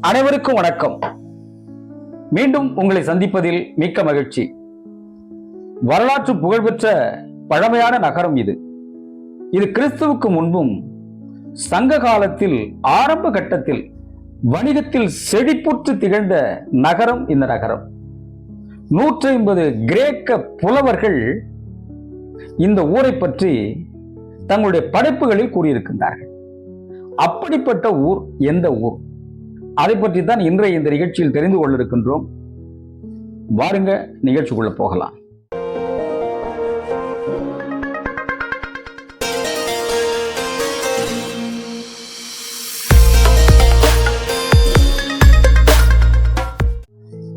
அனைவருக்கும் வணக்கம். மீண்டும் உங்களை சந்திப்பதில் மிக்க மகிழ்ச்சி. வரலாற்று புகழ்பெற்ற பழமையான நகரம் இது. இது கிறிஸ்துவுக்கு முன்பும் சங்க காலத்தில் ஆரம்ப கட்டத்தில் வணிகத்தில் செழிப்புற்று திகழ்ந்த நகரம் இந்த நகரம். நூற்றி ஐம்பது கிரேக்க புலவர்கள் இந்த ஊரை பற்றி தங்களுடைய படைப்புகளில் கூறியிருக்கின்றார்கள். அப்படிப்பட்ட ஊர் எந்த ஊர்? அதை பற்றி தான் இன்றைய இந்த நிகழ்ச்சியில் தெரிந்து கொள்ள இருக்கின்றோம் வாருங்க நிகழ்ச்சிக்குள்ள போகலாம்.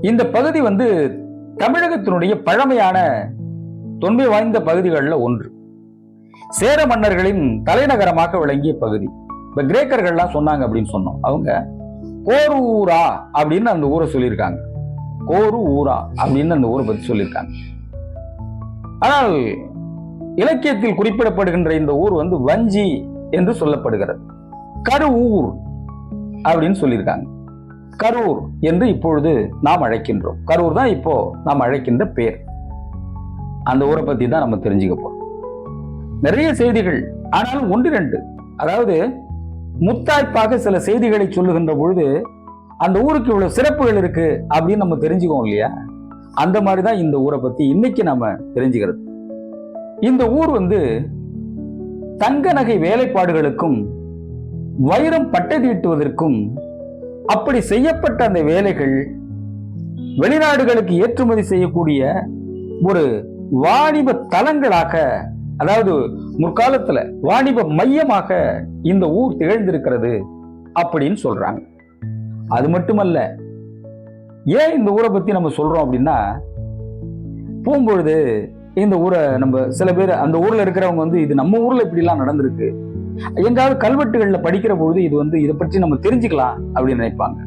இந்த பகுதி வந்து தமிழகத்தினுடைய பழமையான தொன்மை வாய்ந்த பகுதிகளில் ஒன்று. சேர மன்னர்களின் தலைநகரமாக விளங்கிய பகுதி. இப்போ கிரேக்கர்கள்லாம் சொன்னாங்க அப்படின்னு சொன்னோம். அவங்க கோரு ஊரா அப்படின்னு அந்த ஊரை சொல்லியிருக்காங்க. கோரு ஊரா அப்படின்னு அந்த ஊரை பத்தி சொல்லியிருக்காங்க. ஆனால் இலக்கியத்தில் குறிப்பிடப்படுகின்ற இந்த ஊர் வந்து வஞ்சி என்று சொல்லப்படுகிறது. கரு ஊர் அப்படின்னு சொல்லியிருக்காங்க. கரூர் என்று இப்பொழுது நாம் அழைக்கின்றோம். கரூர் தான் இப்போ நாம் அழைக்கின்ற பேர். அந்த ஊரை பத்தி தான் நம்ம தெரிஞ்சுக்க போறோம். நிறைய செய்திகள் ஆனாலும் ஒன்று ரெண்டு. அதாவது முத்தாய்ப்பாக சில செய்திகளை சொல்லுகின்ற பொழுது அந்த ஊருக்கு இவ்வளவு சிறப்புகள் இருக்கு அப்படின்னு நம்ம தெரிஞ்சுக்கோம் இல்லையா? அந்த மாதிரி தான் இந்த ஊரை பத்தி இன்னைக்கு நம்ம தெரிஞ்சுக்கிறது. இந்த ஊர் வந்து தங்க நகை வேலைப்பாடுகளுக்கும் வைரம் பட்டை தீட்டுவதற்கும் அப்படி செய்யப்பட்ட அந்த வேலைகள் வெளிநாடுகளுக்கு ஏற்றுமதி செய்யக்கூடிய ஒரு வாணிப தலங்களாக அதாவது முற்காலத்துல வாணிப மையமாக இந்த ஊர் திகழ்ந்திருக்கிறது அப்படின்னு சொல்றாங்க. அது மட்டுமல்ல ஏன் இந்த ஊரை பத்தி நம்ம சொல்றோம் அப்படின்னா போகும்பொழுது இந்த ஊரை நம்ம சில பேர் அந்த ஊர்ல இருக்கிறவங்க வந்து இது நம்ம ஊர்ல இப்படிலாம் நடந்திருக்கு. எங்காவது கல்வெட்டுகள்ல படிக்கிற பொழுது இது வந்து இதை பற்றி நம்ம தெரிஞ்சுக்கலாம் அப்படின்னு நினைப்பாங்க.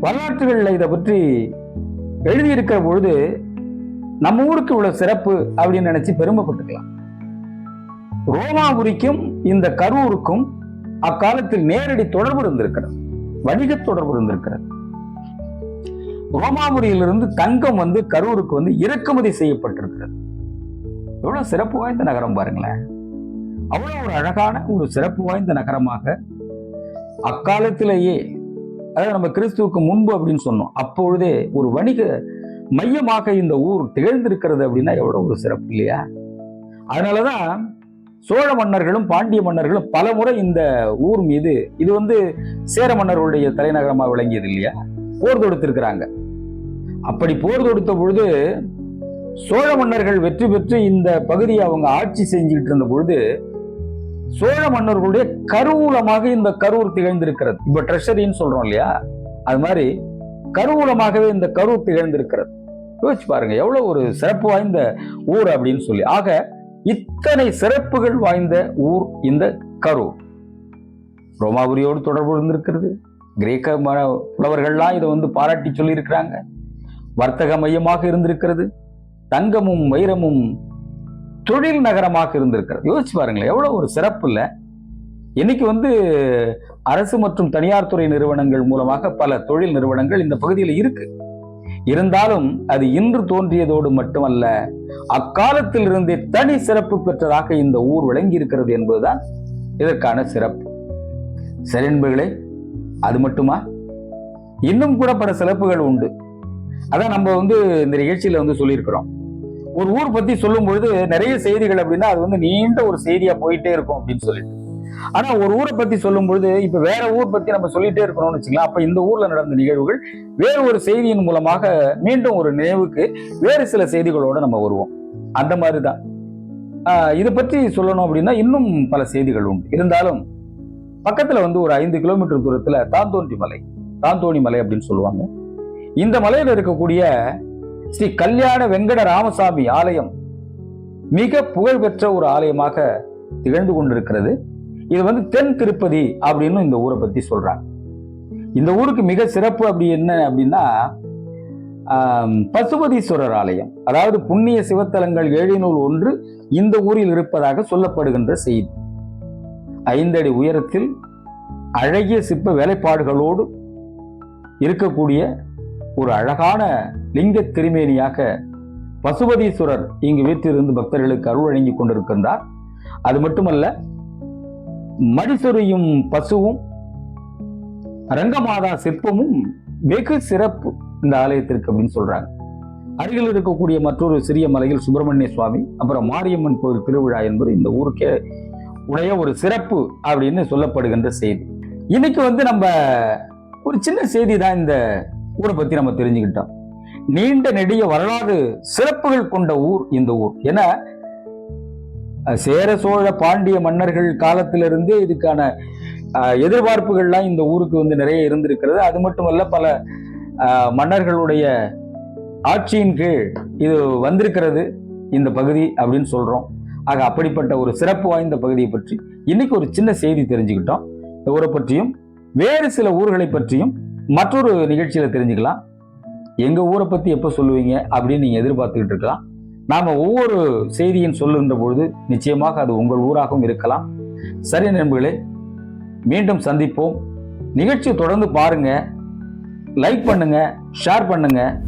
வரலாற்றுகள்ல இதை பற்றி எழுதியிருக்கிற பொழுது நம்ம ஊருக்கு உள்ள சிறப்பு அப்படின்னு நினைச்சு பெருமைப்பட்டுக்கலாம். ரோமாபுரிக்கும் இந்த கரூருக்கும் அக்காலத்தில் நேரடி தொடர்பு இருந்திருக்கிறது. வணிக தொடர்பு இருந்திருக்கிறது. ரோமாபுரியிலிருந்து தங்கம் வந்து கரூருக்கு வந்து இறக்குமதி செய்யப்பட்டிருக்கிறது. எவ்வளவு சிறப்பு வாய்ந்த நகரம் பாருங்களேன். அவ்வளவு ஒரு அழகான ஒரு சிறப்பு வாய்ந்த நகரமாக அக்காலத்திலேயே அதாவது நம்ம கிறிஸ்துவுக்கு முன்பு அப்படின்னு சொன்னோம். அப்பொழுதே ஒரு வணிக மையமாக இந்த ஊர் திகழ்ந்திருக்கிறது அப்படின்னா எவ்வளவு ஒரு சிறப்பு இல்லையா? அதனாலதான் சோழ மன்னர்களும் பாண்டிய மன்னர்களும் பல முறை இந்த ஊர் மீது இது வந்து சேர மன்னர்களுடைய தலைநகரமாக விளங்கியது இல்லையா? போர் தொடுத்திருக்கிறாங்க. அப்படி போர் தொடுத்த பொழுது சோழ மன்னர்கள் வெற்றி பெற்று இந்த பகுதியை அவங்க ஆட்சி செஞ்சுக்கிட்டு இருந்த பொழுது சோழ மன்னர்களுடைய கருவூலமாக இந்த கரூர் திகழ்ந்திருக்கிறது. இப்ப ட்ரெஷரின்னு சொல்றோம் இல்லையா? அது மாதிரி கருவூலமாகவே இந்த கரூர் திகழ்ந்திருக்கிறது. யோசிச்சு பாருங்க எவ்வளவு ஒரு சிறப்பு வாய்ந்த ஊர் அப்படின்னு சொல்லி. ஆக இத்தனை சிறப்புகள் வாய்ந்த ஊர் இந்த கரூர். ரோமாபுரியோடு தொடர்பு இருந்திருக்கிறது கிரேக்க ம- புலவர்கள்லாம் இதை வந்து பாராட்டி சொல்லியிருக்கிறாங்க. வர்த்தக மையமாக இருந்திருக்கிறது. தங்கமும் வைரமும் தொழில் நகரமாக இருந்திருக்கிறது. யோசிச்சு பாருங்களேன் எவ்வளோ ஒரு சிறப்பு இல்லை. இன்னைக்கு வந்து அரசு மற்றும் தனியார் துறை நிறுவனங்கள் மூலமாக பல தொழில் நிறுவனங்கள் இந்த பகுதியில் இருக்குது இருந்தாலும் அது இன்று தோன்றியதோடு மட்டுமல்ல அக்காலத்தில் இருந்தே தனி சிறப்பு பெற்றதாக இந்த ஊர் விளங்கி இருக்கிறது என்பதுதான் இதற்கான சிறப்பு. சரி நண்பர்களே அது மட்டுமா? இன்னும் கூட பல சிறப்புகள் உண்டு. அதான் நம்ம வந்து இந்த நிகழ்ச்சியில வந்து சொல்லியிருக்கிறோம். ஒரு ஊர் பத்தி சொல்லும் பொழுது நிறைய செய்திகள் அப்படின்னா அது வந்து நீண்ட ஒரு செய்தியா போயிட்டே இருக்கும் அப்படின்னு சொல்லிட்டு. ஆனா ஒரு ஊரை பத்தி சொல்லும் பொழுது இப்ப வேற ஊர் பத்தி நம்ம சொல்லிட்டே இருக்கிறோம்னு வச்சுக்கலாம் அப்ப இந்த ஊர்ல நடந்த நிகழ்வுகள் வேறு ஒரு செய்தியின் மூலமாக மீண்டும் ஒரு நினைவுக்கு வேறு சில செய்திகளோட நம்ம வருவோம். அந்த மாதிரிதான். ஆஹ் இதை பற்றி சொல்லணும் அப்படின்னா இன்னும் பல செய்திகள் உண்டு. இருந்தாலும் பக்கத்துல வந்து ஒரு ஐந்து கிலோமீட்டர் தூரத்துல தாந்தோண்டி மலை தாந்தோணி மலை அப்படின்னு சொல்லுவாங்க. இந்த மலையில இருக்கக்கூடிய ஸ்ரீ கல்யாண வெங்கட ராமசாமி ஆலயம் மிக புகழ்பெற்ற ஒரு ஆலயமாக திகழ்ந்து கொண்டிருக்கிறது. இது வந்து தென் திருப்பதி அப்படின்னு இந்த ஊரை பத்தி சொல்றாங்க. இந்த ஊருக்கு மிக சிறப்பு அப்படி என்ன அப்படின்னா பசுபதீஸ்வரர் ஆலயம் அதாவது புண்ணிய சிவத்தலங்கள் ஏழினுள் ஒன்று இந்த ஊரில் இருப்பதாக சொல்லப்படுகின்ற செய்தி. ஐந்தடி உயரத்தில் அழகிய சிற்ப வேலைப்பாடுகளோடு இருக்கக்கூடிய ஒரு அழகான லிங்க திருமேனியாக பசுபதீஸ்வரர் இங்கு வீட்டிலிருந்து பக்தர்களுக்கு அருள் வழங்கி கொண்டிருக்கின்றார். அது மட்டுமல்ல மடிசொரியும் பசுவும் ரங்கமாதா சிற்பமும் வெகு சிறப்பு இந்த ஆலயத்திற்கு அப்படின்னு சொல்றாங்க. அருகில் இருக்கக்கூடிய மற்றொரு சிறிய மலையில் சுப்பிரமணிய சுவாமி அப்புறம் மாரியம்மன் கோயில் திருவிழா என்பது இந்த ஊருக்கே உடைய ஒரு சிறப்பு அப்படின்னு சொல்லப்படுகின்ற செய்தி. இன்னைக்கு வந்து நம்ம ஒரு சின்ன செய்தி தான் இந்த ஊரை பத்தி நம்ம தெரிஞ்சுக்கிட்டோம். நீண்ட நெடிய வரலாறு சிறப்புகள் கொண்ட ஊர் இந்த ஊர். ஏன்னா சேர சோழ பாண்டிய மன்னர்கள் காலத்திலிருந்தே இதுக்கான எதிர்பார்ப்புகள்லாம் இந்த ஊருக்கு வந்து நிறைய இருந்திருக்கிறது. அது மட்டுமல்ல பல மன்னர்களுடைய ஆட்சியின் கீழ் இது வந்திருக்கிறது இந்த பகுதி அப்படின்னு சொல்றோம். ஆக அப்படிப்பட்ட ஒரு சிறப்பு வாய்ந்த பகுதியை பற்றி இன்னைக்கு ஒரு சின்ன செய்தி தெரிஞ்சுக்கிட்டோம். இந்த ஊரை பற்றியும் வேறு சில ஊர்களை பற்றியும் மற்றொரு நிகழ்ச்சியில தெரிஞ்சுக்கலாம். எங்க ஊரை பத்தி எப்போ சொல்லுவீங்க அப்படின்னு நீங்க எதிர்பார்த்துக்கிட்டு இருக்கலாம். நாம் ஒவ்வொரு செய்தியும் சொல்லுகின்ற பொழுது நிச்சயமாக அது உங்கள் ஊராகவும் இருக்கலாம். சரி நண்பர்களே மீண்டும் சந்திப்போம். நிகழ்ச்சியை தொடர்ந்து பாருங்க லைக் பண்ணுங்க ஷேர் பண்ணுங்க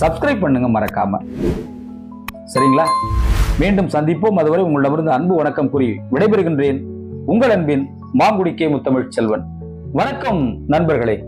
சப்ஸ்கிரைப் பண்ணுங்க மறக்காம. சரிங்களா? மீண்டும் சந்திப்போம். அதுவரை உங்களிடமிருந்து அன்பு வணக்கம் கூறி விடைபெறுகின்றேன். உங்கள் அன்பின் மாங்குடி கே முத்தமிழ் செல்வன் வணக்கம் நண்பர்களே.